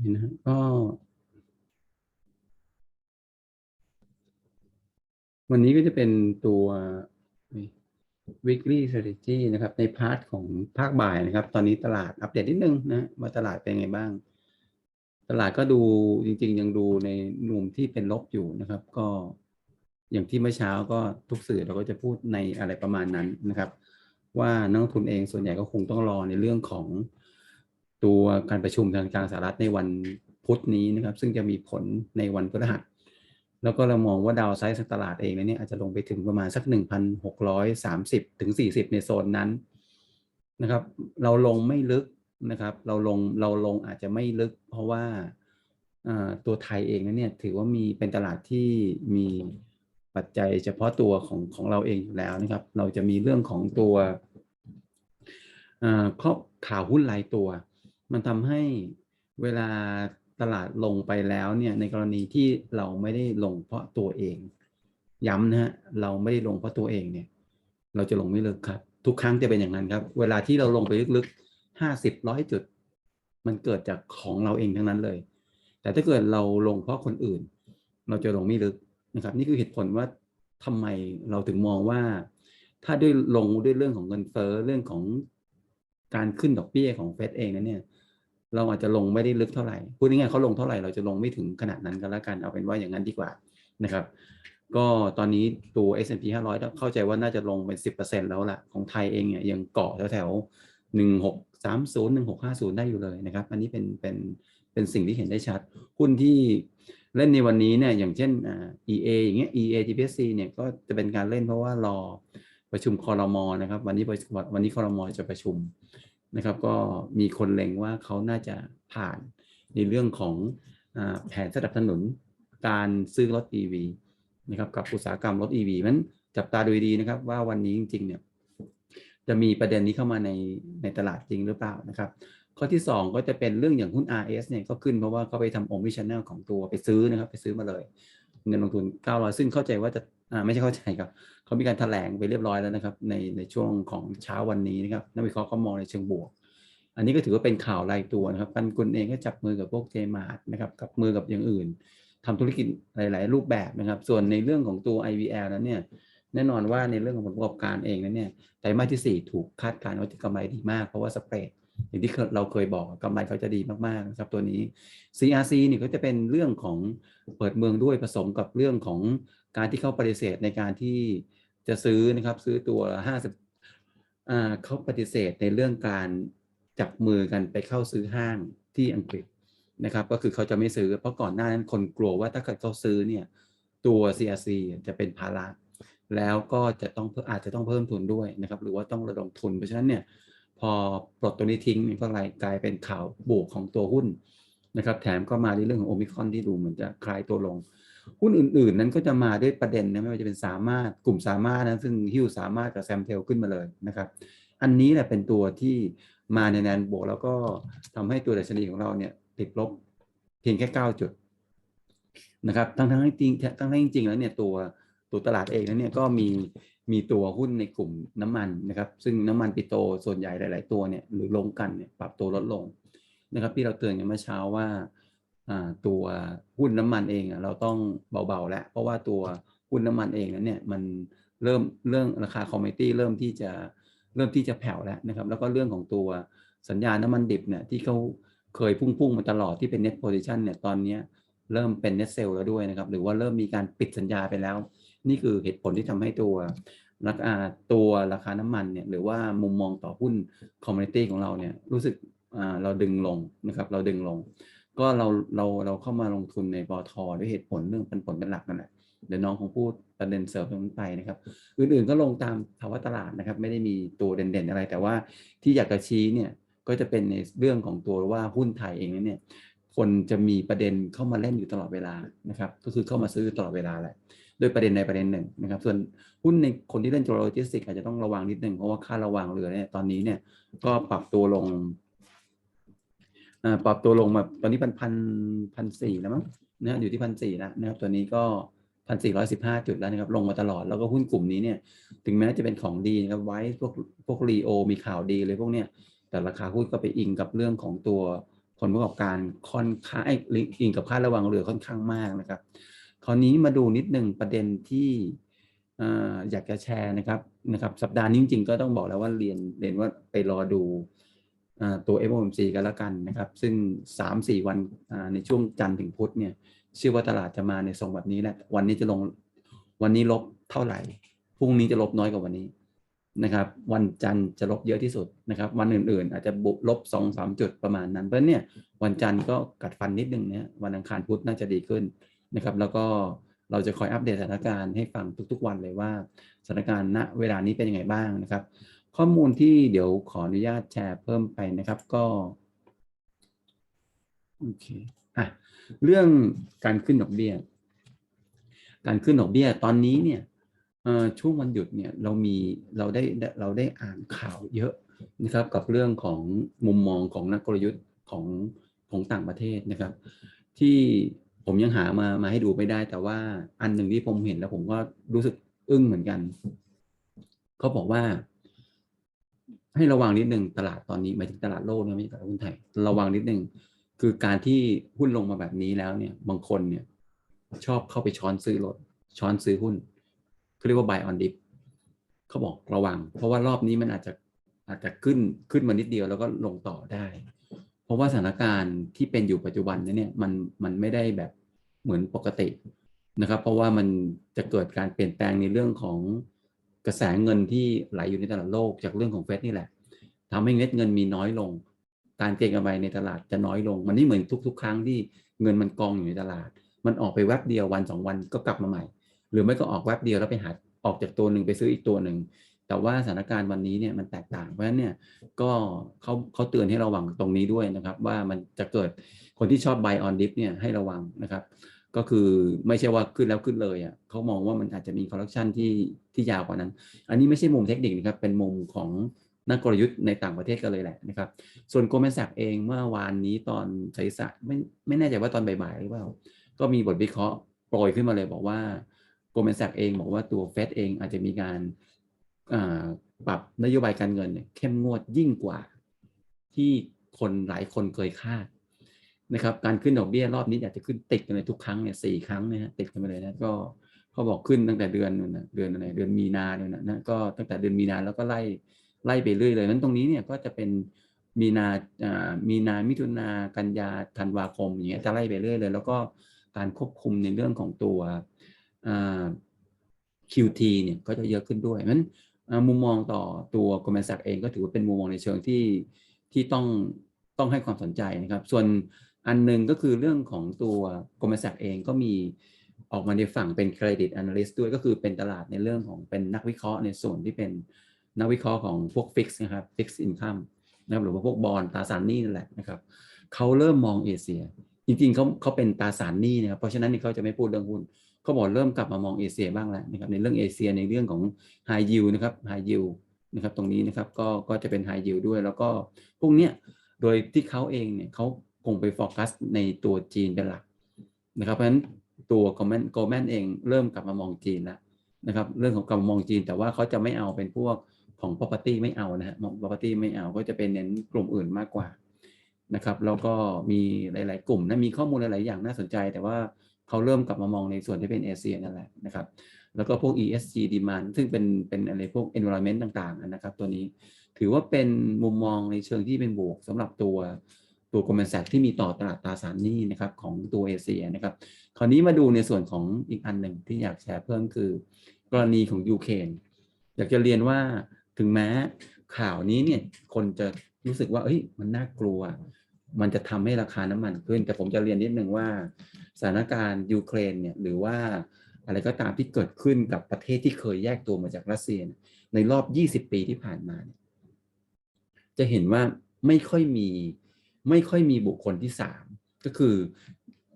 นี่นะก็ วันนี้ก็จะเป็นตัว weekly strategy นะครับ ในพาร์ทของภาคบ่ายนะครับ ตอนนี้ตลาดอัปเดตนิดนึงนะว่าตลาดเป็นไงบ้าง ตลาดก็ดูจริง ๆ ยังดูในมุมที่เป็นลบอยู่นะครับ ก็อย่างที่เมื่อเช้าก็ทุกสื่อเราก็จะพูดในอะไรประมาณนั้นนะครับ ว่านักลงทุนเองส่วนใหญ่ก็คงต้องรอในเรื่องของ ตัวการประชุมทางการสหรัฐในวันพุธนี้นะครับ ซึ่งจะมีผลในวันพฤหัส แล้วก็เรามองว่าดาวไซด์ตลาดเองเนี่ยอาจจะลงไปถึงประมาณสัก 1,630 ถึง 40 ในโซนนั้นนะครับ เราลงไม่ลึกนะครับ เราลงเราลงอาจจะไม่ลึก เพราะว่าตัวไทยเองเนี่ยถือว่ามีเป็นตลาดที่มีปัจจัยเฉพาะตัวของของเราเองอยู่แล้วนะครับ เราจะมีเรื่องของตัวครอบข่าวหุ้นรายตัว มันทำให้เวลาตลาดลงไปแล้วเนี่ยในกรณีที่เราไม่ได้ลงเพราะตัวเอง ย้ำนะฮะเราไม่ได้ลงเพราะตัวเองเนี่ย เราจะลงไม่ลึกครับ ทุกครั้งจะเป็นอย่างนั้นครับ เวลาที่เราลงไปลึกๆห้าสิบร้อยจุด มันเกิดจากของเราเองทั้งนั้นเลย แต่ถ้าเกิดเราลงเพราะคนอื่น เราจะลงไม่ลึกนะครับ นี่คือเหตุผลว่าทำไมเราถึงมองว่า ถ้าด้วยลงด้วยเรื่องของเงินเฟ้อเรื่องของการขึ้นดอกเบี้ยของเฟดเองนะเนี่ย เราอาจจะลงไม่ได้ลึกเท่าไหร่พูดง่ายๆเขาลงเท่าไหร่เราจะลงไม่ถึงขนาดนั้นก็แล้วกันเอาเป็นว่าอย่างนั้นดีกว่านะครับ ก็ตอนนี้ตัว S&P 500 เข้าใจว่าน่าจะลงเป็น 10%แล้วล่ะของไทยเองเนี่ยยังเกาะแถวๆ1630 1650 ได้อยู่เลยนะครับ อันนี้เป็นเป็นเป็นสิ่งที่เห็นได้ชัด หุ้นที่เล่นในวันนี้เนี่ยอย่างเช่น EA อย่างเงี้ย EA GPC เนี่ยก็จะเป็นการเล่นเพราะว่ารอประชุมคอรมอนะครับ วันนี้วันนี้คอรมอจะประชุม นะครับ ก็มีคนเล็งว่าเขาน่าจะผ่านในเรื่องของแผนสนับสนุนการซื้อรถ EV นะครับกับอุตสาหกรรมรถ EV นั้นจับตาดูดีนะครับ ว่าวันนี้จริงๆเนี่ยจะมีประเด็นนี้เข้ามาในในตลาดจริงหรือเปล่านะครับ ข้อที่ 2 ก็จะเป็นเรื่องอย่างหุ้น RS เนี่ยก็ขึ้นเพราะว่าเขาไปทำโอมิชันแนลของตัวไปซื้อนะครับ ไปซื้อมาเลย เงินลงทุน 900 ซึ่งเข้าใจว่าจะ ไม่ใช่เข้าใจครับเขามีการถแถลงไปเรียบร้อยแล้วนะครับ ในในช่วงของเช้าวันนี้นะครับนักวิเคราะห์ก็มองในเชิงบวก อันนี้ก็ถือว่าเป็นข่าวรายตัวนะครับปันกุลเองก็จับมือกับพวกเจมาร์นะครับกับมือกับอย่างอื่นทำธุรกิจหลาย ๆ รูปแบบนะครับ ส่วนในเรื่องของตัว IVL นั้นเนี่ยแน่นอนว่าในเรื่องของผลประกอบการเองนั้นเนี่ยไตรมาสที่ 4 ถูกคาดการณ์ว่าจะกำไรดีมากเพราะว่าสเปรดอย่างที่เราเคยบอกกำไรเขาจะดีมากๆนะครับตัวนี้ CRC นี่ก็จะเป็นเรื่องของเปิดเมืองด้วยผสมกับเรื่องของ การที่เขาปฏิเสธในการที่จะซื้อนะครับซื้อตัว50อ่าเขาปฏิเสธในเรื่องการจับมือกันไปเข้าซื้อห้างที่อังกฤษนะครับ ก็คือเขาจะไม่ซื้อ เพราะก่อนหน้านั้นคนกลัวว่าถ้าเกิดเขาซื้อเนี่ยตัว CRC จะเป็นภาระแล้วก็จะต้องอาจจะต้องเพิ่มทุนด้วยนะครับ หรือว่าต้องระดมทุนเพราะฉะนั้นเนี่ยพอปลดตัวนี้ทิ้งมันก็กลายเป็นข่าวบวกของตัวหุ้นนะครับ แถมก็มาในเรื่องของโอมิคอนที่ดูเหมือนจะคลายตัวลง หุ้นอื่น ๆ นั้นก็จะมาด้วยประเด็นนะไม่ว่าจะเป็นสามารถกลุ่มสามารถนะซึ่งฮิวสามารถกับแซมเทลขึ้นมาเลยนะครับอันนี้แหละเป็นตัวที่มาในแนนบวกแล้วก็ทำให้ตัวดัชนีของเราเนี่ยติดลบเพียงแค่9จุดนะครับทั้งทั้งจริงทั้งทั้งจริงแล้วเนี่ยตัวตัวตลาดเองนั้นเนี่ยก็มีมีตัวหุ้นในกลุ่มน้ำมันนะครับซึ่งน้ำมันปิโตรส่วนใหญ่หลาย ๆ ตัวเนี่ยหรือลงกันเนี่ยปรับตัวลดลงนะครับที่เราเตือนกันเมื่อเช้าว่า ตัวหุ้นน้ำมันเองเราต้องเบาๆแล้วเพราะว่าตัวหุ้นน้ำมันเองนั้นเนี่ยมันเริ่มเรื่องราคาคอมมิตี้เริ่มที่จะเริ่มที่จะแผ่วแล้วนะครับ แล้วก็เรื่องของตัวสัญญาณน้ำมันดิบเนี่ยที่เขาเคยพุ่งๆมาตลอดที่เป็น net position เนี่ยตอนนี้เริ่มเป็น net sell แล้วด้วยนะครับ หรือว่าเริ่มมีการปิดสัญญาไปแล้ว นี่คือเหตุผลที่ทำให้ตัวราคาตัวราคาน้ำมันเนี่ยหรือว่ามุมมองต่อหุ้นคอมมูนิตี้ของเราเนี่ยรู้สึกเราดึงลงนะครับ เราดึงลง ก็เราเราเราเข้ามาลงทุนในปอทอด้วยเหตุผลเรื่องเป็นผลเป็นหลักนั่นแหละเดี๋ยวน้องคงพูดประเด็นเสริมตรงนี้ไปนะครับ อื่นๆก็ลงตามภาวะตลาดนะครับ ไม่ได้มีตัวเด่นๆอะไร แต่ว่าที่อยากจะชี้เนี่ยก็จะเป็นในเรื่องของตัวว่าหุ้นไทยเองเนี่ยคนจะมีประเด็นเข้ามาเล่นอยู่ตลอดเวลานะครับก็คือเข้ามาซื้อตลอดเวลาแหละด้วยประเด็นในประเด็นหนึ่งนะครับ ส่วนหุ้นในคนที่เล่นโจโลจิสติกอาจจะต้องระวังนิดหนึ่งเพราะว่าค่าระวังเรือเนี่ยตอนนี้เนี่ยก็ปรับตัวลง ปรับตัวลงแบบตอนนี้พันพันพันสี่แล้วมั้งนะอยู่ที่พันสี่แล้วนะครับตัวนี้ก็พันสี่ร้อยสิบห้าจุดแล้วนะครับลงมาตลอดแล้วก็หุ้นกลุ่มนี้เนี่ยถึงแม้จะเป็นของดีนะครับไว้พวกพวกรีโอมีข่าวดีเลยพวกเนี้ยแต่ราคาหุ้นก็ไปอิงกับเรื่องของตัวผลประกอบการค่อนข้างอิงกับค่าระวังเรือค่อนข้างมากนะครับ คราวนี้มาดูนิดหนึ่งประเด็นที่อ่ออยากจะแชร์นะครับนะครับ สัปดาห์นี้จริงๆก็ต้องบอกแล้วว่าเรียนเรียนว่าไปรอดู ตัว FOMC กันแล้วกันนะครับ ซึ่ง 3-4 วันในช่วงจันทร์ถึงพุธเนี่ยเชื่อว่าตลาดจะมาในทรงแบบนี้แหละ วันนี้จะลงวันนี้ลบเท่าไหร่ พรุ่งนี้จะลบน้อยกว่าวันนี้นะครับ วันจันทร์จะลบเยอะที่สุดนะครับ วันอื่นๆ อาจจะบุลบสองสามจุดประมาณนั้น เพราะเนี่ยวันจันทร์ก็กัดฟันนิดนึงเนี่ยวันอังคารพุธน่าจะดีขึ้นนะครับ แล้วก็เราจะคอยอัปเดตสถานการณ์ให้ฟังทุกๆ วันเลยว่าสถานการณ์ณเวลานี้เป็นยังไงบ้างนะครับ ข้อมูลที่เดี๋ยวขออนุญาตแชร์เพิ่มไปนะครับก็โอเคอะเรื่องการขึ้นดอกเบี้ย การขึ้นดอกเบี้ยตอนนี้เนี่ยช่วงวันหยุดเนี่ยเรามีเราได้เราได้อ่านข่าวเยอะนะครับ กับเรื่องของมุมมองของนักกลยุทธ์ของของต่างประเทศนะครับ ที่ผมยังหามามาให้ดูไม่ได้ แต่ว่าอันหนึ่งที่ผมเห็นแล้วผมก็รู้สึกอึ้งเหมือนกันเขาบอกว่า ให้ระวังนิดหนึ่งตลาดตอนนี้หมายถึงตลาดโลกนะไม่ใช่ตลาดหุ้นไทยระวังนิดหนึ่งคือการที่หุ้นลงมาแบบนี้แล้วเนี่ยบางคนเนี่ยชอบเข้าไปช้อนซื้อรถช้อนซื้อหุ้นเขาเรียกว่า buy on dip เขาบอกระวัง เพราะว่ารอบนี้มันอาจจะอาจจะขึ้นขึ้นมานิดเดียวแล้วก็ลงต่อได้ เพราะว่าสถานการณ์ที่เป็นอยู่ปัจจุบันนี้เนี่ยมันมันไม่ได้แบบเหมือนปกตินะครับ เพราะว่ามันจะเกิดการเปลี่ยนแปลงในเรื่องของ กระแสเงินที่ไหลอยู่ในตลาดโลกจากเรื่องของเฟดนี่แหละทำให้เม็ดเงินมีน้อยลง การเก็งกำไรในตลาดจะน้อยลง มันไม่เหมือนทุก ๆ ครั้งที่เงินมันกองอยู่ในตลาด มันออกไปแวบเดียววันสองวันก็กลับมาใหม่ หรือไม่ก็ออกแวบเดียวแล้วไปหาออกจากตัวหนึ่งไปซื้ออีกตัวหนึ่งแต่ว่าสถานการณ์วันนี้เนี่ยมันแตกต่าง เพราะฉะนั้นเนี่ยก็เขาเขาเตือนให้ระวังตรงนี้ด้วยนะครับ ว่ามันจะเกิดคนที่ชอบ buy on dip เนี่ยให้ระวังนะครับ ก็คือไม่ใช่ว่าขึ้นแล้วขึ้นเลยอะเขามองว่ามันอาจจะมีคอร์รัปชันที่ที่ยาวกว่านั้น อันนี้ไม่ใช่มุมเทคนิคนะครับเป็นมุมของนักกลยุทธ์ในต่างประเทศกันเลยแหละนะครับ ส่วนโกลแมนแซกเองเมื่อวานนี้ตอนสายสายไม่ไม่แน่ใจว่าตอนบ่ายๆหรือเปล่า ก็มีบทวิเคราะห์โปรยขึ้นมาเลยบอกว่าโกลแมนแซกเองบอกว่าตัวเฟดเองอาจจะมีการปรับนโยบายการเงินเนี่ยเข้มงวดยิ่งกว่า ที่คนหลายคนเคยคาด นะครับการขึ้นดอกเบี้ยรอบนี้อยาจจะขึ้นติดกันเลยทุกครั้งเนี่ยสี่ครั้งเนี่ยติดกันไปเลยนะก็เขาบอกขึ้นตั้งแต่เดือนนะเดือนอะไรเดือนมีนาเนี่ยนะนะก็ตั้งแต่เดือนมีนาแล้วก็ไล่ไล่ไปเรื่อยเลยนั้นตรงนี้เนี่ยก็จะเป็นมีนาอ่ามีนามิถุนากันยาธันวาคมอย่างเงี้ยจะไล่ไปเรื่อยเลย แล้วก็การควบคุมในเรื่องของตัวอ่า QT เนี่ยก็จะเยอะขึ้นด้วยนั้นมุมมองต่อตัว Goldman Sachs เองก็ถือว่าเป็นมุมมองในเชิงที่ที่ต้องต้องให้ความสนใจนะครับ ส่วน อันหนึ่งก็คือเรื่องของตัว Goldman Sachs เองก็มีออกมาในฝั่งเป็น Credit Analyst ด้วยก็คือเป็นตลาดในเรื่องของเป็นนักวิเคราะห์ในส่วนที่เป็นนักวิเคราะห์ของพวก Fix นะครับ Fix Income นะครับหรือว่าพวกบอลตราสารหนี้นั่นแหละนะครับเขาเริ่มมองเอเชีย จริงๆเขาเขาเป็นตราสารหนี้นะครับเพราะฉะนั้นเขาจะไม่พูดเรื่องหุ้นเขาบอกเริ่มกลับมามองเอเชียบ้างแล้วนะครับในเรื่องเอเชียในเรื่องของ High Yield นะครับ High Yield นะครับตรงนี้นะครับก็ก็จะเป็น High Yield ด้วย แล้วก็พวกเนี้ยโดยที่เขาเองเนี่ยเขา งไปโฟกัสในตัวจีนเป็นหลักนะครับ เพราะฉะนั้นตัว Goldman Goldman เองเริ่มกลับมามองจีนแล้วนะครับ เรื่องของกลับมามองจีน แต่ว่าเขาจะไม่เอาเป็นพวกของ property ไม่เอานะฮะ property ไม่เอาก็จะเป็นเน้นกลุ่มอื่นมากกว่านะครับ แล้วก็มีหลาย ๆ กลุ่มนะมีข้อมูลหลาย ๆ อย่างน่าสนใจ แต่ว่าเขาเริ่มกลับมามองในส่วนที่เป็นเอเชียนั่นแหละนะครับ แล้วก็พวก ESG demand ซึ่งเป็นเป็นอะไรพวก environment ต่าง ๆ นะครับ ตัวนี้ถือว่าเป็นมุมมองในเชิงที่เป็นบวกสำหรับตัว ตัว Goldman Sachs ที่มีต่อตลาดตราสารหนี้นะครับของตัวเอเชียนะครับ คราวนี้มาดูในส่วนของอีกอันหนึ่งที่อยากแชร์เพิ่มคือ กรณีของยูเครนอยากจะเรียนว่าถึงแม้ข่าวนี้เนี่ยคนจะรู้สึกว่าเอ้ยมันน่ากลัว มันจะทำให้ราคาน้ำมันขึ้น แต่ผมจะเรียนนิดนึงว่าสถานการณ์ยูเครนเนี่ยหรือว่าอะไรก็ตามที่เกิดขึ้นกับประเทศที่เคยแยกตัวมาจากรัสเซีย ในรอบ 20 ปีที่ผ่านมา จะเห็นว่าไม่ค่อยมี ไม่ค่อยมีบุคคลที่สามก็คือ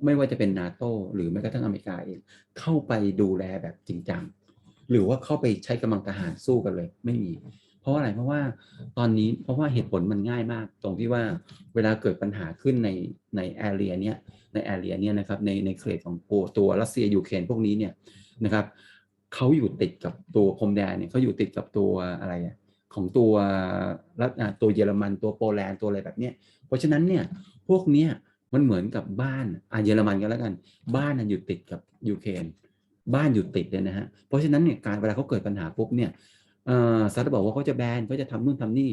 ไม่ว่าจะเป็นนาโตหรือแม้กระทั่งอเมริกาเอง เข้าไปดูแลแบบจริงจัง หรือว่าเข้าไปใช้กำลังทหารสู้กันเลย ไม่มี เพราะอะไรเพราะว่าตอนนี้เพราะว่าเหตุผลมันง่ายมาก ตรงที่ว่าเวลาเกิดปัญหาขึ้นในในแอเรียเนี้ยในแอเรียเนี้ยนะครับในในเครดของตัวตัวรัสเซียยูเครนพวกนี้เนี่ยนะครับเขาอยู่ติดกับตัวพรมแดนเนี่ยเขาอยู่ติดกับตัวอะไรของตัวรัฐตัวเยอรมันตัวโปแลนด์ตัวอะไรแบบเนี้ย ราะฉะนั้นเนี่ยพวกเนี้ยมันเหมือนกับบ้านอะเยอรมันก็แล้วกัน บ้านน่ะอยู่ติดกับยูเครนบ้านอยู่ติดเลยนะฮะเพราะฉะนั้นเนี่ยการเวลาเขาเกิดปัญหาปุ๊บเนี่ยสหรัฐบอกว่าเขาจะแบนเขาจะทำนู่นทำนี่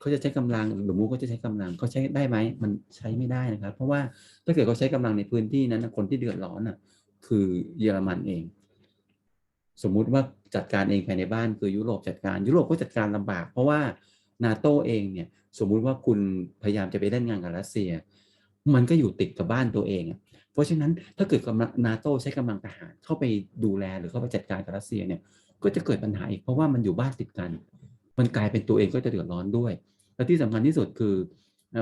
เขาจะใช้กำลังหรือมูเขาจะใช้กำลังเขาใช้ได้ไหมมันใช้ไม่ได้นะครับ เพราะว่าถ้าเกิดเขาใช้กำลังในพื้นที่นั้นคนที่เดือดร้อนอะคือเยอรมันเอง สมมุติว่าจัดการเองภายในบ้านคือยุโรปจัดการยุโรปก็จัดการลำบาก เพราะว่า นาโตเองเนี่ยสมมุติว่าคุณพยายามจะไปเล่นงานกับรัสเซีย มันก็อยู่ติดกับบ้านตัวเองเพราะฉะนั้นถ้าเกิดกำลังนาโตใช้กำลังทหารเข้าไปดูแลหรือเข้าไปจัดการกับรัสเซียเนี่ยก็จะเกิดปัญหาอีกเพราะว่ามันอยู่บ้านติดกัน มันกลายเป็นตัวเองก็จะเดือดร้อนด้วย และที่สำคัญที่สุดคือ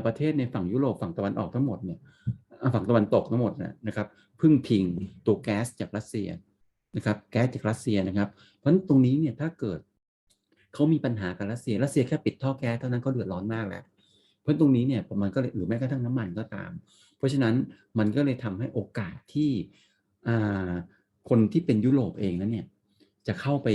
ประเทศในฝั่งยุโรปฝั่งตะวันออกทั้งหมดเนี่ยฝั่งตะวันตกทั้งหมดนะนะครับพึ่งพิงตัวแก๊สจากรัสเซียนะครับแก๊สจากรัสเซียนะครับ เพราะฉะนั้นตรงนี้เนี่ยถ้าเกิด เขามีปัญหากับรัสเซียรัสเซียแค่ปิดท่อแก๊สเท่านั้นก็เดือดร้อนมากแล้ว เพราะตรงนี้เนี่ยมันก็เลยหรือแม้กระทั่งน้ำมันก็ตาม เพราะฉะนั้นมันก็เลยทำให้โอกาสที่อ่าคนที่เป็นยุโรปเองนั้นเนี่ยจะเข้าไป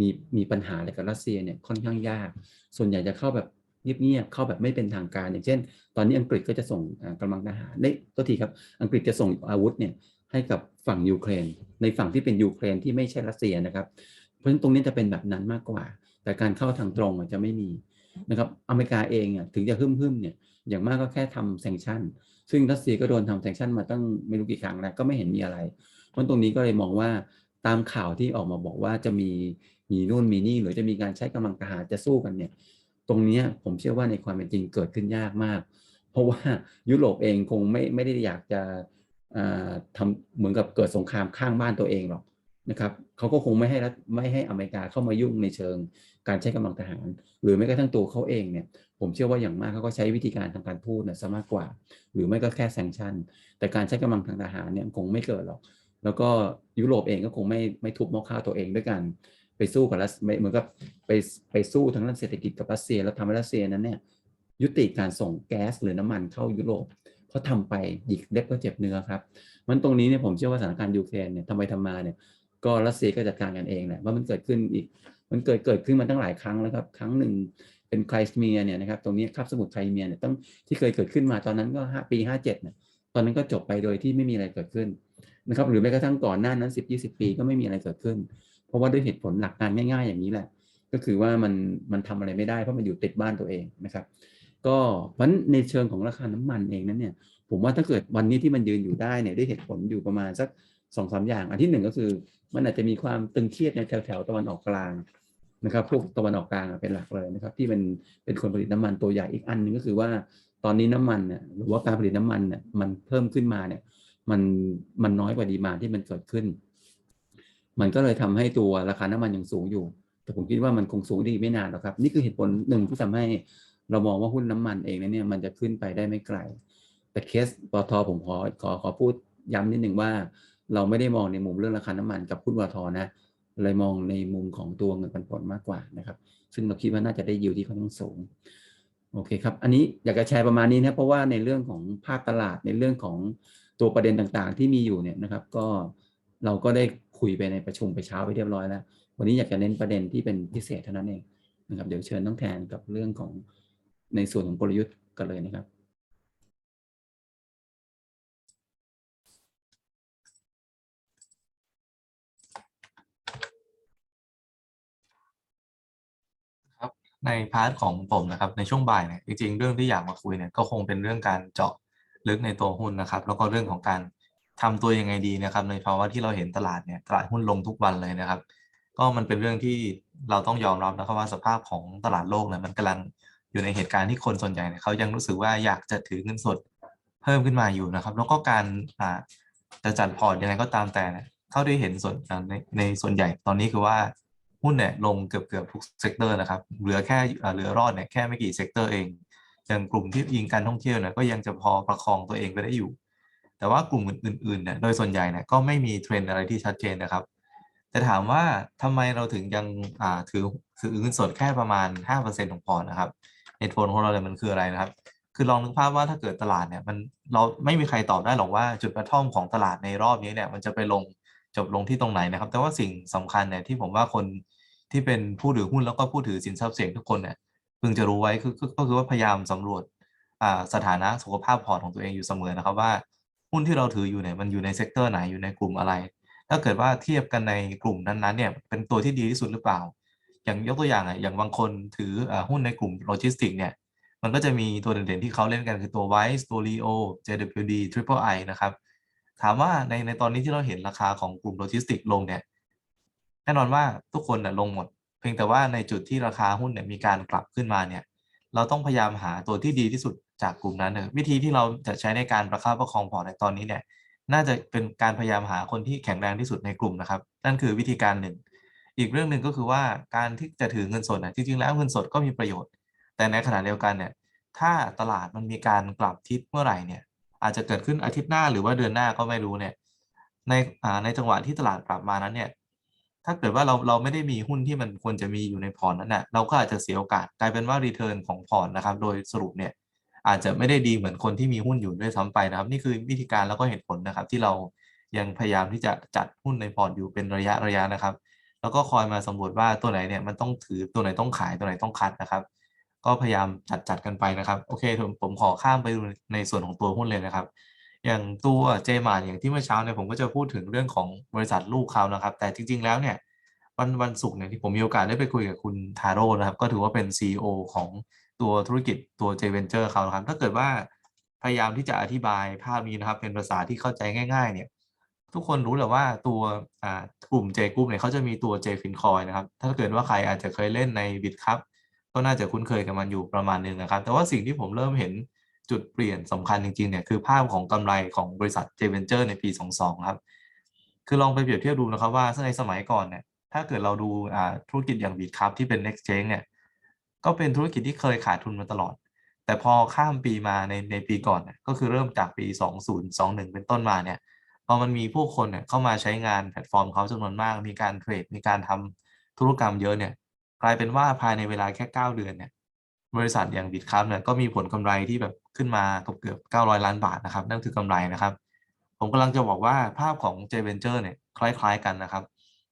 มีมีปัญหาอะไรกับรัสเซียเนี่ยค่อนข้างยาก ส่วนใหญ่จะเข้าแบบเงียบๆเข้าแบบไม่เป็นทางการ อย่างเช่น ตอนนี้อังกฤษก็จะส่งอ่ากำลังทหารได้ตัวทีครับอังกฤษจะส่งอาวุธเนี่ยให้กับฝั่งยูเครน ในฝั่งที่เป็นยูเครนที่ไม่ใช่รัสเซียนะครับ เพราะฉะนั้นตรงนี้จะเป็นแบบนั้นมากกว่า แต่การเข้าทางตรงอาจจะไม่มีนะครับอเมริกาเองอะถึงจะหึ่มๆเนี่ยอย่างมากก็แค่ทำแซงชั่น ซึ่งรัสเซียก็โดนทำแซงชั่นมาตั้งไม่รู้กี่ครั้งแล้วก็ไม่เห็นมีอะไร เพราะตรงนี้ก็เลยมองว่าตามข่าวที่ออกมาบอกว่าจะมีมีนู่นมีนี่หรือจะมีการใช้กำลังทหารจะสู้กันเนี่ยตรงนี้ผมเชื่อว่าในความเป็นจริงเกิดขึ้นยากมาก เพราะว่ายุโรปเองคงไม่ไม่ได้อยากจะอ่าทำเหมือนกับเกิดสงครามข้างบ้านตัวเองหรอก นะครับเขาก็คงไม่ให้รัฐไม่ให้อเมริกาเข้ามายุ่งในเชิง การใช้กำลังทหาร หรือแม้กระทั่งตัวเขาเองเนี่ยผมเชื่อว่าอย่างมากเขาก็ใช้วิธีการทางการพูดนะซะมากกว่า หรือไม่ก็แค่แซงชั่น แต่การใช้กำลังทางทหารเนี่ยคงไม่เกิดหรอก แล้วก็ยุโรปเองก็คงไม่ไม่ทุบมอข้าวตัวเองด้วยกันไปสู้กับรัสเหมือนกับไปไปสู้ทางด้านเศรษฐกิจกับรัสเซีย แล้วทำให้รัสเซียนั้นเนี่ยยุติการส่งแก๊สหรือน้ำมันเข้ายุโรปเพราะทำไปหยิกเล็บก็เจ็บเนื้อครับมันตรงนี้เนี่ยผมเชื่อว่าสถานการณ์ยูเครนเนี่ยทำไปทำมาเนี่ย ก็รัสเซียก็จัดการกันเองแหละว่ามันเกิดขึ้นอีก มันเกิดเกิดขึ้นมาตั้งหลายครั้งแล้วครับ ครั้งหนึ่งเป็นไครสเมียเนี่ยนะครับ ตรงนี้คาบสมุทรไครเมียเนี่ยต้องที่เคยเกิดขึ้นมาตอนนั้นก็ห้าปีห้าเจ็ดเนี่ยตอนนั้นก็จบไปโดยที่ไม่มีอะไรเกิดขึ้นนะครับ หรือแม้กระทั่งก่อนหน้านั้นสิบยี่สิบปีก็ไม่มีอะไรเกิดขึ้น เพราะว่าด้วยเหตุผลหลักการง่าย ๆ อย่างนี้แหละ ก็คือว่ามันมันทำอะไรไม่ได้เพราะมันอยู่ติดบ้านตัวเองนะครับ ก็เพราะในเชิงของราคาน้ำมันเองนั้นเนี่ย ผมว่าถ้าเกิดวันนี้ที่มันยืนอยู่ได้เนี่ยด้วยเหตุผลอยู่ประมาณสักสองสามอย่าง อันที่หนึ่งก็คือ มันอาจจะมีความตึงเครียดในแถวแถวๆตะวันออกกลางนะครับ พวกตะวันออกกลางเป็นหลักเลยนะครับ ที่เป็นเป็นคนผลิตน้ำมันตัวใหญ่อีกอันหนึงก็คือว่าตอนนี้น้ำมันเนี่ยหรือว่าการผลิตน้ำมันเนี่ยมันเพิ่มขึ้นมาเนี่ยมันมันน้อยกว่าดีมาที่มันเกิดขึ้น มันก็เลยทำให้ตัวราคาน้ำมันยังสูงอยู่ แต่ผมคิดว่ามันคงสูงไดีไม่นานหรอกครับ นี่คือเหตุผลหนึ่งที่ทำให้เรามองว่าหุ้นน้ำมันเองเนี่ยมันจะขึ้นไปได้ไม่ไกล แต่เคสปตทผมขอขอขอพูดย้ำนิดหนึ่งว่า เราไม่ได้มองในมุมเรื่องราคาน้ำมันกับหุ้นปตทนะเลยมองในมุมของตัวเงินปันผลมากกว่านะครับ ซึ่งเราคิดว่าน่าจะได้ยิวที่ค่อนข้างสูงโอเคครับ อันนี้อยากจะแชร์ประมาณนี้นะ เพราะว่าในเรื่องของภาพตลาดในเรื่องของตัวประเด็นต่างๆ ที่มีอยู่เนี่ยนะครับ ก็เราก็ได้คุยไปในประชุมไปเช้าไปเรียบร้อยแล้ว วันนี้อยากจะเน้นประเด็นที่เป็นพิเศษเท่านั้นเองนะครับ เดี๋ยวเชิญน้องแทนกับเรื่องของในส่วนของกลยุทธ์กันเลยนะครับ ในพาร์ทของผมนะครับในช่วงบ่ายเนี่ยจริงๆเรื่องที่อยากมาคุยเนี่ยก็คงเป็นเรื่องการเจาะลึกในตัวหุ้นนะครับ แล้วก็เรื่องของการทำตัวยังไงดีนะครับ ในภาวะที่เราเห็นตลาดเนี่ยตลาดหุ้นลงทุกวันเลยนะครับ ก็มันเป็นเรื่องที่เราต้องยอมรับนะครับว่าสภาพของตลาดโลกเนี่ยมันกำลังอยู่ในเหตุการณ์ที่คนส่วนใหญ่เนี่ยเขายังรู้สึกว่าอยากจะถือเงินสดเพิ่มขึ้นมาอยู่นะครับ แล้วก็การอ่าจะจัดพอร์ตยังไงก็ตามแต่เท่าที่เห็นส่วนในในส่วนใหญ่ตอนนี้คือว่า หุ้นเนี่ยลงเกือบเกือบทุกเซกเตอร์นะครับเหลือแค่เหลือรอดเนี่ยแค่ไม่กี่เซกเตอร์เองอย่างกลุ่มที่ยิงการท่องเที่ยวเนี่ยก็ยังจะพอประคองตัวเองไปได้อยู่ แต่ว่ากลุ่มอื่นๆเนี่ยโดยส่วนใหญ่เนี่ยก็ไม่มีเทรนด์อะไรที่ชัดเจนนะครับ แต่ถามว่าทำไมเราถึงยังถือถือเงินสดแค่ประมาณ 5%ของพอร์ตนะครับเหตุผลของเราเลยมันคืออะไรนะครับ คือลองนึกภาพว่าถ้าเกิดตลาดเนี่ยมันเราไม่มีใครตอบได้หรอกว่าจุดกระท่อมของตลาดในรอบนี้เนี่ยมันจะไปลง จบลงที่ตรงไหนนะครับ แต่ว่าสิ่งสำคัญเนี่ยที่ผมว่าคนที่เป็นผู้ถือหุ้นแล้วก็ผู้ถือสินทรัพย์เสี่ยงทุกคนเนี่ยพึงจะรู้ไว้คือก็คือว่าพยายามสำรวจสถานะสุขภาพพอร์ตของตัวเองอยู่เสมอนะครับว่าหุ้นที่เราถืออยู่เนี่ยมันอยู่ในเซกเตอร์ไหนอยู่ในกลุ่มอะไร ถ้าเกิดว่าเทียบกันในกลุ่มนั้นๆเนี่ยเป็นตัวที่ดีที่สุดหรือเปล่า อย่างยกตัวอย่างอะอย่างบางคนถืออหุ้นในกลุ่มโลจิสติกเนี่ยมันก็จะมีตัวเด่นๆที่เขาเล่นกันคือตัว Wise ตัว Leo JWD Triple I นะครับ ถามว่าในในตอนนี้ที่เราเห็นราคาของกลุ่มโลจิสติกลงเนี่ยแน่นอนว่าทุกคนน่ะลงหมด เพียงแต่ว่าในจุดที่ราคาหุ้นเนี่ยมีการกลับขึ้นมาเนี่ย เราต้องพยายามหาตัวที่ดีที่สุดจากกลุ่มนั้นเนะวิธีที่เราจะใช้ในการประคับประคองพอร์ตในตอนนี้เนี่ยน่าจะเป็นการพยายามหาคนที่แข็งแรงที่สุดในกลุ่มนะครับ นั่นคือวิธีการหนึ่ง อีกเรื่องหนึ่งก็คือว่าการที่จะถือเงินสดนะจริงๆแล้วเงินสดก็มีประโยชน์ แต่ในขณะเดียวกันเนี่ยถ้าตลาดมันมีการกลับทิศเมื่อไหร่เนี่ย อาจจะเกิดขึ้นอาทิตย์หน้าหรือว่าเดือนหน้าก็ไม่รู้เนี่ย ในอ่าในจังหวะที่ตลาดปรับมานั้นเนี่ย ถ้าเกิดว่าเราเราไม่ได้มีหุ้นที่มันควรจะมีอยู่ในพอร์ตนั้นน่ะเราก็อาจจะเสียโอกาสกลายเป็นว่ารีเทิร์นของพอร์ตนะครับ โดยสรุปเนี่ยอาจจะไม่ได้ดีเหมือนคนที่มีหุ้นอยู่ด้วยซ้ำไปนะครับ นี่คือวิธีการแล้วก็เหตุผลนะครับ ที่เรายังพยายามที่จะจัดหุ้นในพอร์ตอยู่เป็นระยะระยะนะครับ แล้วก็คอยมาสำรวจว่าตัวไหนเนี่ยมันต้องถือตัวไหนต้องขายตัวไหนต้องคัดนะครับ ก็พยายามจัดจัดกันไปนะครับ โอเคผมขอข้ามไปดูในส่วนของตัวหุ้นเลยนะครับ อย่างตัวเจมาอย่างที่เมื่อเช้าเนี่ยผมก็จะพูดถึงเรื่องของบริษัทลูกเขานะครับ แต่จริง ๆ แล้วเนี่ยวันวันศุกร์เนี่ยที่ผมมีโอกาสได้ไปคุยกับคุณทาโร่นะครับ ก็ถือว่าเป็น CEO ของตัวธุรกิจตัว J Venture เขานะครับ ถ้าเกิดว่าพยายามที่จะอธิบายภาพนี้นะครับ เป็นภาษาที่เข้าใจง่าย ๆ เนี่ย ทุกคนรู้แหละว่าตัวกลุ่ม J Group เนี่ยเขาจะมีตัว J Fincoin นะครับ ถ้าเกิดว่าใครอาจจะเคยเล่นใน Bitcup ก็น่าจะคุ้นเคยกับมันอยู่ประมาณหนึ่งนะครับ แต่ว่าสิ่งที่ผมเริ่มเห็นจุดเปลี่ยนสำคัญจริงๆเนี่ยคือภาพของกำไรของบริษัท J Venture ในปี 22 ครับ คือลองไปเปรียบเทียบดูนะครับว่าในสมัยก่อนเนี่ยถ้าเกิดเราดูธุรกิจอย่าง Bitcup ที่เป็น Exchange เนี่ยก็เป็นธุรกิจที่เคยขาดทุนมาตลอด แต่พอข้ามปีมาในในปีก่อนเนี่ยก็คือเริ่มจากปี 2021 เป็นต้นมาเนี่ยพอมันมีผู้คนเนี่ยเข้ามาใช้งานแพลตฟอร์มเขาจำนวนมาก มีการเทรดมีการทำธุรกรรมเยอะเนี่ย กลายเป็นว่าภายในเวลาแค่9เดือนเนี่ยบริษัทอย่างบิตคัพเนี่ยก็มีผลกำไรที่แบบขึ้นมาเกือบเกือบ900ล้านบาทนะครับ นั่นคือกำไรนะครับ ผมกำลังจะบอกว่าภาพของ J Venture เนี่ยคล้าย ๆกันนะครับ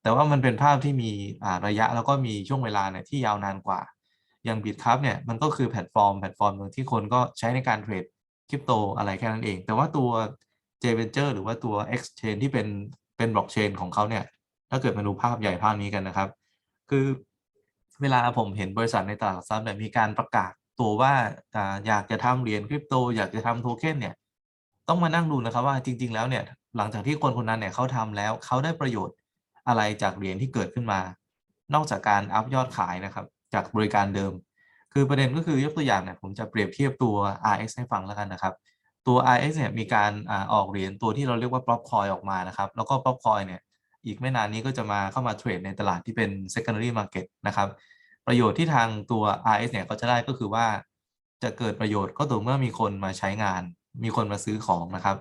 แต่ว่ามันเป็นภาพที่มีระยะแล้วก็มีช่วงเวลาเนี่ยที่ยาวนานกว่า อย่างบิตคัพเนี่ยมันก็คือแพลตฟอร์มแพลตฟอร์มหนึ่งที่คนก็ใช้ในการเทรดคริปโตอะไรแค่นั้นเอง แต่ว่าตัว J Venture หรือว่าตัว Exchange ที่เป็นเป็นบล็อกเชนของเขาเนี่ยถ้าเกิดมาดูภาพใหญ่ภาพนี้กันนะครับ คือ เวลาผมเห็นบริษัทในตลาดหลักทรัพย์เนี่ยมีการประกาศตัวว่าอยากจะทำเหรียญคริปโต อยากจะทำโทเค็นเนี่ย ต้องมานั่งดูนะครับว่าจริง ๆ แล้วเนี่ยหลังจากที่คนคนนั้นเนี่ยเขาทำแล้วเขาได้ประโยชน์อะไรจากเหรียญที่เกิดขึ้นมา นอกจากการอัพยอดขายนะครับ จากบริการเดิม คือประเด็นก็คือยกตัวอย่างเนี่ยผมจะเปรียบเทียบตัว RX ให้ฟังแล้วกันนะครับ ตัว RX เนี่ยมีการอออกเหรียญตัวที่เราเรียกว่า Prop Coin ออกมานะครับ แล้วก็ Prop Coin เนี่ย อีกไม่นานนี้ก็จะมาเข้ามาเทรดในตลาดที่เป็น secondary market นะครับ ประโยชน์ที่ทางตัว RS เนี่ยก็จะได้ก็คือว่า จะเกิดประโยชน์ก็ต่อเมื่อมีคนมาใช้งาน มีคนมาซื้อของนะครับ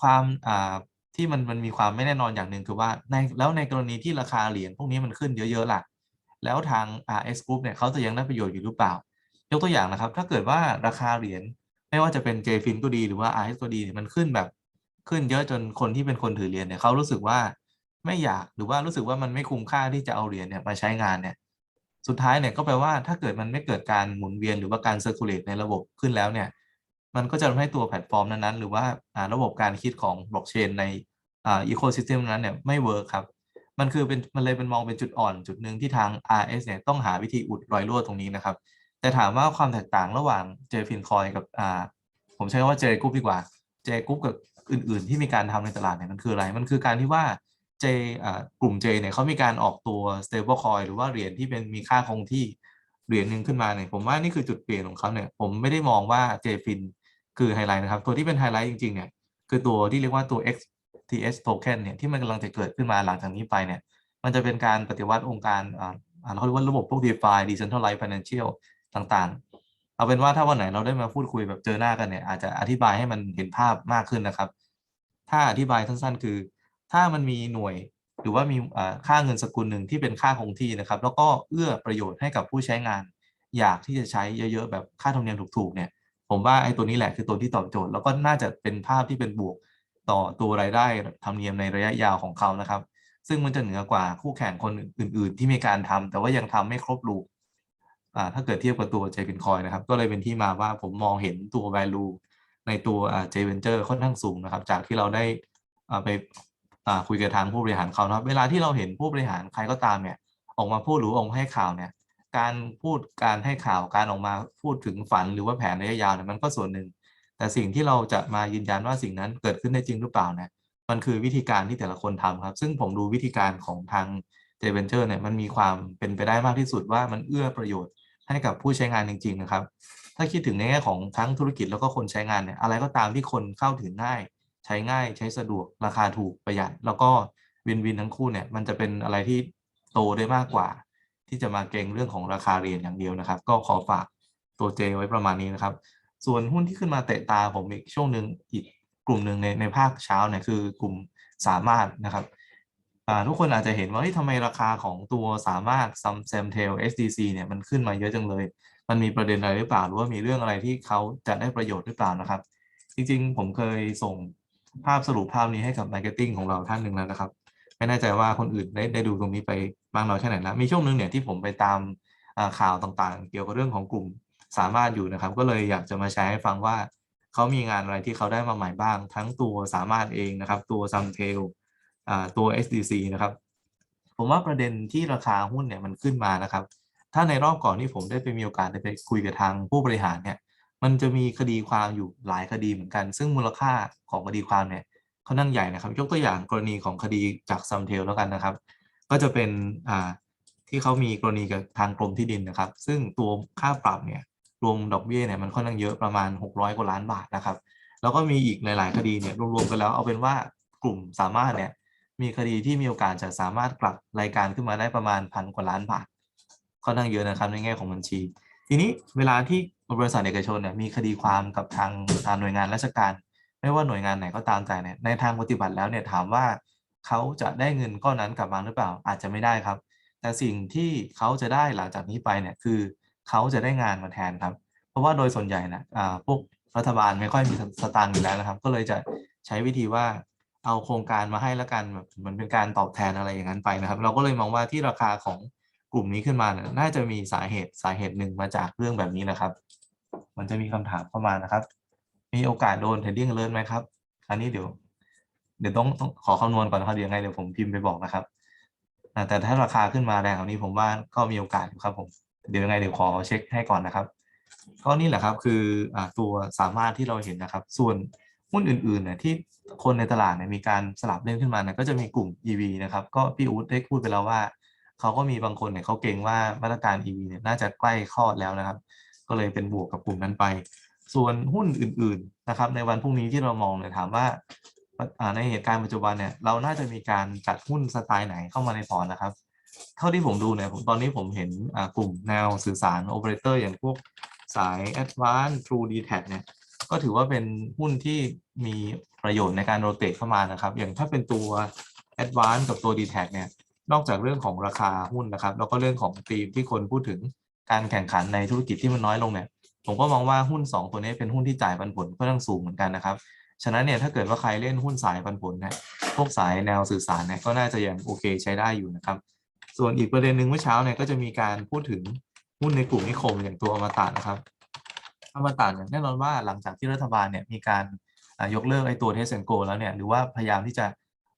ความอ่าที่มันมันมีความไม่แน่นอนอย่างหนึ่งคือว่าในแล้วในกรณีที่ราคาเหรียญพวกนี้มันขึ้นเยอะๆล่ะ แล้วทาง RS Group เนี่ยเขาจะยังได้ประโยชน์อยู่หรือเปล่า ยกตัวอย่างนะครับ ถ้าเกิดว่าราคาเหรียญไม่ว่าจะเป็น JFIN ก็ดีหรือว่า RS ก็ดีเนี่ยมันขึ้นแบบขึ้นเยอะจนคนที่เป็นคนถือเหรียญเนี่ยเขารู้สึกว่า ไม่อยากหรือว่ารู้สึกว่ามันไม่คุ้มค่าที่จะเอาเหรียญเนี่ยมาใช้งานเนี่ย สุดท้ายเนี่ยก็แปลว่าถ้าเกิดมันไม่เกิดการหมุนเวียนหรือว่าการเซอร์คูลเลตในระบบขึ้นแล้วเนี่ย มันก็จะทำให้ตัวแพลตฟอร์มนั้นๆหรือว่าระบบการคิดของบล็อกเชนในอ่าอีโคซิสเต็มนั้นเนี่ยไม่เวิร์คครับมันคือเป็นมันเลยเป็นมองเป็นจุดอ่อนจุดหนึ่งที่ทาง RS เนี่ยต้องหาวิธีอุดรอยรั่วตรงนี้นะครับ แต่ถามว่าความแตกต่างระหว่าง j f i n c o i กับอ่าผมใช้คำว่า J Group ดีกว่า J Group กับอื่น ๆ ที่มีการทำในตลาดเนี่ยมันคืออะไร มันคือการที่ว่า J อ่ากลุ่ม J เนี่ยเขามีการออกตัว stable coin หรือว่าเหรียญที่เป็นมีค่าคงที่เหรียญหนึ่งขึ้นมาเนี่ยผมว่านี่คือจุดเปลี่ยนของเขาเนี่ยผมไม่ได้มองว่า JFIN คือไฮไลท์นะครับ ตัวที่เป็นไฮไลท์จริงๆเนี่ยคือตัวที่เรียกว่าตัว XTS token เนี่ยที่มันกำลังจะเกิดขึ้นมาหลังจากนี้ไปเนี่ยมันจะเป็นการปฏิวัติองค์การอ่าเขาเรียกว่าระบบพวก DeFi Decentralized Financial ต่างๆ เอาเป็นว่าถ้าวันไหนเราได้มาพูดคุยแบบเจอหน้ากันเนี่ยอาจจะอธิบายให้มันเห็นภาพมากขึ้นนะครับ ถ้าอธิบายสั้นๆ คือ ถ้ามันมีหน่วยหรือว่ามีค่าเงินสกุลหนึ่งที่เป็นค่าคงที่นะครับ แล้วก็เอื้อประโยชน์ให้กับผู้ใช้งาน อยากที่จะใช้เยอะๆ แบบค่าธรรมเนียมถูกๆเนี่ย ผมว่าไอ้ตัวนี้แหละคือตัวที่ตอบโจทย์ แล้วก็น่าจะเป็นภาพที่เป็นบวกต่อตัวรายได้ธรรมเนียมในระยะยาวของเขานะครับ ซึ่งมันจะเหนือกว่าคู่แข่งคนอื่น ๆ ที่มีการทำแต่ว่ายังทำไม่ครบลูปอ่าถ้าเกิดเทียบกับตัว j p i n Coin นะครับ ก็เลยเป็นที่มาว่าผมมองเห็นตัว value ในตัวอ่า J Venture ค่อนข้างสูงนะครับ จากที่เราได้ไป คุยกับทางผู้บริหารเขานะครับเวลาที่เราเห็นผู้บริหารใครก็ตามเนี่ย ออกมาพูดหรือออกมาให้ข่าวเนี่ย การพูดการให้ข่าวการออกมาพูดถึงฝันหรือว่าแผนระยะยาวเนี่ยมันก็ส่วนหนึ่ง แต่สิ่งที่เราจะมายืนยันว่าสิ่งนั้นเกิดขึ้นได้จริงหรือเปล่าเนี่ยมันคือวิธีการที่แต่ละคนทำครับ ซึ่งผมดูวิธีการของทาง j v e n t u r e เนี่ยมันมีความเป็นไปได้มากที่สุดว่ามันเอื้อประโยชน์ให้กับผู้ใช้งานจริง ๆ นะครับ ถ้าคิดถึงในแง่ของทั้งธุรกิจแล้วก็คนใช้งานเนี่ยอะไรก็ตามที่คนเข้าถึงง่าย ใช้ง่ายใช้สะดวกราคาถูกประหยัด แล้วก็วินวินทั้งคู่เนี่ยมันจะเป็นอะไรที่โตได้มากกว่า ที่จะมาเก่งเรื่องของราคาเรียนอย่างเดียวนะครับ ก็ขอฝากตัวเจไว้ประมาณนี้นะครับ ส่วนหุ้นที่ขึ้นมาเตะตาผมอีกช่วงหนึ่งอีกกลุ่มหนึ่งในในภาคเช้าเนี่ยคือกลุ่มสามารถนะครับทุกคนอาจจะเห็นว่าทำไมราคาของตัวสามารถซัมเซมเทล SDC เนี่ยมันขึ้นมาเยอะจังเลย มันมีประเด็นอะไรหรือเปล่า หรือว่ามีเรื่องอะไรที่เขาจะได้ประโยชน์หรือเปล่านะครับ จริงๆ ผมเคยส่ง ภาพสรุปภาพนี้ให้กับมาร์เก็ตติ้งของเราท่านหนึ่งแล้วนะครับ ไม่แน่ใจว่าคนอื่นได้ได้ดูตรงนี้ไปบ้างน้อยแค่ไหนแล้วมีช่วงหนึ่งเนี่ยที่ผมไปตามข่าวต่างๆ เกี่ยวกับเรื่องของกลุ่มสามารถอยู่นะครับ ก็เลยอยากจะมาแชร์ให้ฟังว่าเขามีงานอะไรที่เขาได้มาใหม่บ้าง ทั้งตัวสามารถเองนะครับ ตัวซัมเทลตัว SDC นะครับ ผมว่าประเด็นที่ราคาหุ้นเนี่ยมันขึ้นมานะครับ ถ้าในรอบก่อนที่ผมได้ไปมีโอกาสได้ไปคุยกับทางผู้บริหารเนี่ย มันจะมีคดีความอยู่หลายคดีเหมือนกัน ซึ่งมูลค่าของคดีความเนี่ยค่อนข้างใหญ่นะครับ ยกตัวอย่างกรณีของคดีจากซัมเทลแล้วกันนะครับ ก็จะเป็นอ่าที่เขามีกรณีกับทางกรมที่ดินนะครับ ซึ่งตัวค่าปรับเนี่ยรวมดอกเบี้ยเนี่ยมันค่อนข้างเยอะประมาณ 600 กว่าล้านบาทนะครับ แล้วก็มีอีกหลาย ๆ คดีเนี่ยรวมๆกันแล้วเอาเป็นว่ากลุ่มสามารถเนี่ยมีคดีที่มีโอกาสจะสามารถกลับรายการขึ้นมาได้ประมาณพันกว่าล้านบาทค่อนข้างเยอะนะครับในแง่ของบัญชี ทีนี้เวลาที่บริษัทเอกชนเนี่ยมีคดีความกับทางทางหน่วยงานราชการ ไม่ว่าหน่วยงานไหนก็ตามแต่เนี่ยในทางปฏิบัติแล้วเนี่ยถามว่าเขาจะได้เงินก้อนนั้นกลับมาหรือเปล่าอาจจะไม่ได้ครับ แต่สิ่งที่เขาจะได้หลังจากนี้ไปเนี่ยคือเขาจะได้งานมาแทนครับ เพราะว่าโดยส่วนใหญ่นะอ่าพวกรัฐบาลไม่ค่อยมีสตางค์อยู่แล้วนะครับ ก็เลยจะใช้วิธีว่าเอาโครงการมาให้แล้วกันแบบมันเป็นการตอบแทนอะไรอย่างนั้นไปนะครับ เราก็เลยมองว่าที่ราคาของ กลุ่มนี้ขึ้นมาเนี่ยน่าจะมีสาเหตุสาเหตุหนึ่งมาจากเรื่องแบบนี้นะครับ มันจะมีคำถามเข้ามานะครับ มีโอกาสโดน trading alert ไหมครับ อันนี้เดี๋ยว เดี๋ยวต้องต้องขอคำนวณก่อนนะครับเดี๋ยวไงเดี๋ยวผมพิมพ์ไปบอกนะครับแต่ถ้าราคาขึ้นมาแรงแบบนี้ผมว่าก็มีโอกาสครับผมเดี๋ยวยังไงเดี๋ยวขอเช็คให้ก่อนนะครับก็นี่แหละครับคืออตัวสามารถที่เราเห็นนะครับ ส่วนหุ้นอื่นๆเนี่ยที่คนในตลาดเนี่ยมีการสลับเล่นขึ้นมาเนี่ยก็จะมีกลุ่ม EV นะครับ ก็พี่อู๊ดได้พูดไปแล้วว่า เขาก็มีบางคนเนี่ยเขาเก่งว่ามาตรการ EV เนี่ยน่าจะใกล้คลอดแล้วนะครับ ก็เลยเป็นบวกกับกลุ่มนั้นไป ส่วนหุ้นอื่นๆนะครับ ในวันพรุ่งนี้ที่เรามองเนี่ยถามว่าในเหตุการณ์ปัจจุบันเนี่ยเราน่าจะมีการจัดหุ้นสไตล์ไหนเข้ามาในพอร์ตนะครับ เท่าที่ผมดูเนี่ยผมตอนนี้ผมเห็นกลุ่มแนวสื่อสารโอเปอเรเตอร์อย่างพวกสาย a d v a n c e True d t a c เนี่ยก็ถือว่าเป็นหุ้นที่มีประโยชน์ในการโรเตทเข้ามานะครับ อย่างถ้าเป็นตัว a d v a n c e กับตัว d t แทเนี่ย นอกจากเรื่องของราคาหุ้นนะครับ แล้วก็เรื่องของธีมที่คนพูดถึงการแข่งขันในธุรกิจที่มันน้อยลงเนี่ยผมก็มองว่าหุ้น 2 ตัวนี้เป็นหุ้นที่จ่ายปันผลค่อนข้างสูงเหมือนกันนะครับฉะนั้นเนี่ยถ้าเกิดว่าใครเล่นหุ้นสายปันผลนี่ยพวกสายแนวสื่อสารเนี่ยก็น่าจะยังโอเคใช้ได้อยู่นะครับ ส่วนอีกประเด็นหนึ่งเมื่อเช้าเนี่ยก็จะมีการพูดถึงหุ้นในกลุ่มนิคมอย่างตัวอมตะนะครับอมตะเนี่ยแน่นอนว่าหลังจากที่รัฐบาลเนี่ยมีการยกเลิกไอ้ตัวเทสเซนโกแล้วเนี่ยหรือว่าพยายามที่จะ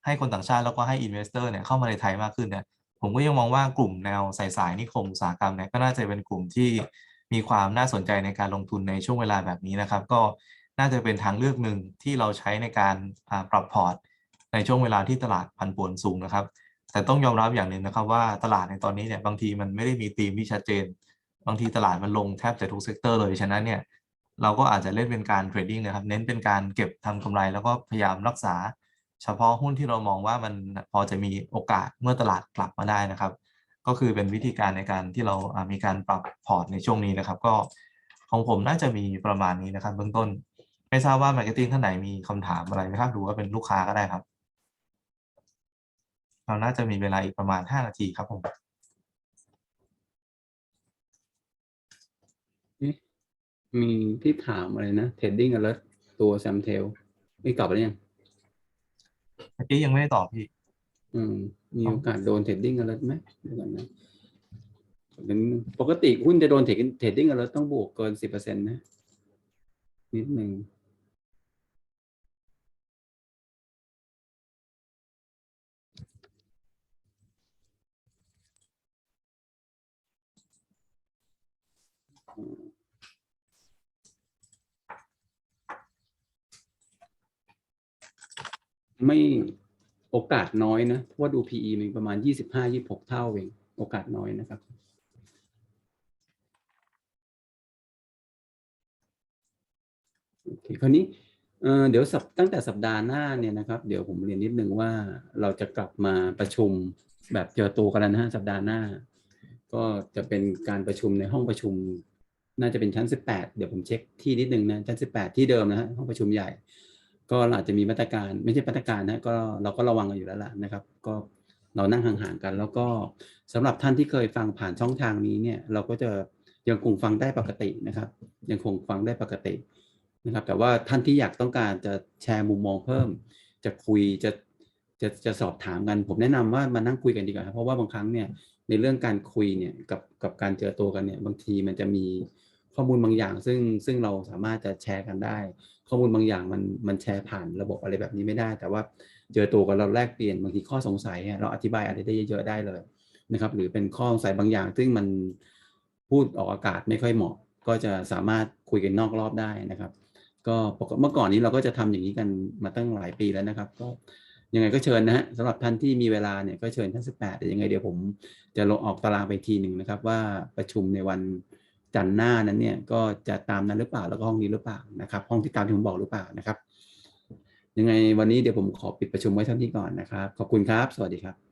ให้คนต่างชาติแล้วก็ให้อินเวสเตอร์เนี่ยเข้ามาในไทยมากขึ้นเนี่ยผมก็ยังมองว่ากลุ่มแนวสายสายนิคมอุตสาหกรรมเนี่ยก็น่าจะเป็นกลุ่มที่มีความน่าสนใจในการลงทุนในช่วงเวลาแบบนี้นะครับ ก็น่าจะเป็นทางเลือกหนึ่งที่เราใช้ในการอ่าปรับพอร์ต ในช่วงเวลาที่ตลาดผันผวนสูงนะครับ แต่ต้องยอมรับอย่างหนึ่งนะครับว่าตลาดในตอนนี้เนี่ยบางทีมันไม่ได้มีธีมที่ชัดเจน บางทีตลาดมันลงแทบจะทุกเซกเตอร์เลยฉะนั้นเนี่ยเราก็อาจจะเล่นเป็นการเทรดดิ้งนะครับ เน้นเป็นการเก็บทำกำไร แล้วก็พยายามรักษา เฉพาะหุ้นที่เรามองว่ามันพอจะมีโอกาสเมื่อตลาดกลับมาได้นะครับ ก็คือเป็นวิธีการในการที่เรามีการปรับพอร์ตในช่วงนี้นะครับ ก็ของผมน่าจะมีประมาณนี้นะครับ เบื้องต้น ไม่ทราบว่ามาร์เก็ตติ้งท่านไหนมีคำถามอะไรไหมครับหรือว่าเป็นลูกค้าก็ได้ครับ เราน่าจะมีเวลาอีกประมาณ 5 นาทีครับผมมีที่ถามอะไรนะ trading alert ตัว Sam t e l ไม่ตอบหรือยัง เมื่อกี้ยังไม่ได้ตอบพี่ อืม มีโอกาสโดนเทรดดิ้งอะไรไหมเดี๋ยวก่อนนะปกติหุ้นจะโดนเทรดเทรดดิ้งอะไรต้องบวกเกินสิบเปอร์เซ็นต์นะ นิดหนึ่ง ไม่โอกาสน้อยนะเพราะว่าดู PE มันประมาณยี่สิบห้ายี่หกเท่าเอง โอกาสน้อยนะครับโอเคคราวนี้เดี๋ยวสัปตั้งแต่สัปดาห์หน้าเนี่ยนะครับ เดี๋ยวผมเรียนนิดนึงว่าเราจะกลับมาประชุมแบบเจอตัวกันแล้วนะฮะสัปดาห์หน้า ก็จะเป็นการประชุมในห้องประชุม น่าจะเป็นชั้น 18 เดี๋ยวผมเช็คที่นิดนึงนะชั้น 18 ที่เดิมนะฮะห้องประชุมใหญ่ ก็อาจจะมีมาตรการไม่ใช่มาตรการนะก็เราก็ระวังกันอยู่แล้วล่ะนะครับ ก็เรานั่งห่างๆกัน แล้วก็สำหรับท่านที่เคยฟังผ่านช่องทางนี้เนี่ยเราก็จะยังคงฟังได้ปกตินะครับ ยังคงฟังได้ปกตินะครับ แต่ว่าท่านที่อยากต้องการจะแชร์มุมมองเพิ่ม จะคุยจะจะจะสอบถามกัน ผมแนะนำว่ามานั่งคุยกันดีกว่าเพราะว่าบางครั้งเนี่ยในเรื่องการคุยเนี่ยกับกับการเจอตัวกันเนี่ยบางทีมันจะมี ข้อมูลบางอย่าง ซึ่งซึ่งเราสามารถจะแชร์กันได้ ข้อมูลบางอย่างมันมันแชร์ผ่านระบบอะไรแบบนี้ไม่ได้ แต่ว่าเจอตัวกันเราแลกเปลี่ยนบางทีข้อสงสัยเนี่ยเราอธิบายอะไรได้เยอะๆได้เลยนะครับ หรือเป็นข้อสงสัยบางอย่าง ซึ่งมันพูดออกอากาศไม่ค่อยเหมาะ ก็จะสามารถคุยกันนอกรอบได้นะครับ ก็เมื่อก่อนนี้เราก็จะทำอย่างนี้กันมาตั้งหลายปีแล้วนะครับ ก็ยังไงก็เชิญนะฮะสำหรับท่านที่มีเวลาเนี่ยก็เชิญท่านสิบแปดแต่ยังไงเดี๋ยวผมจะลงออกตารางไปทีหนึ่งนะครับ ว่าประชุมในวัน จันหน้านั้นเนี่ยก็จะตามนั้นหรือเปล่าแล้วก็ห้องนี้หรือเปล่านะครับ ห้องที่ตามที่ผมบอกหรือเปล่านะครับ ยังไงวันนี้เดี๋ยวผมขอปิดประชุมไว้เท่านี้ก่อนนะครับ ขอบคุณครับ สวัสดีครับ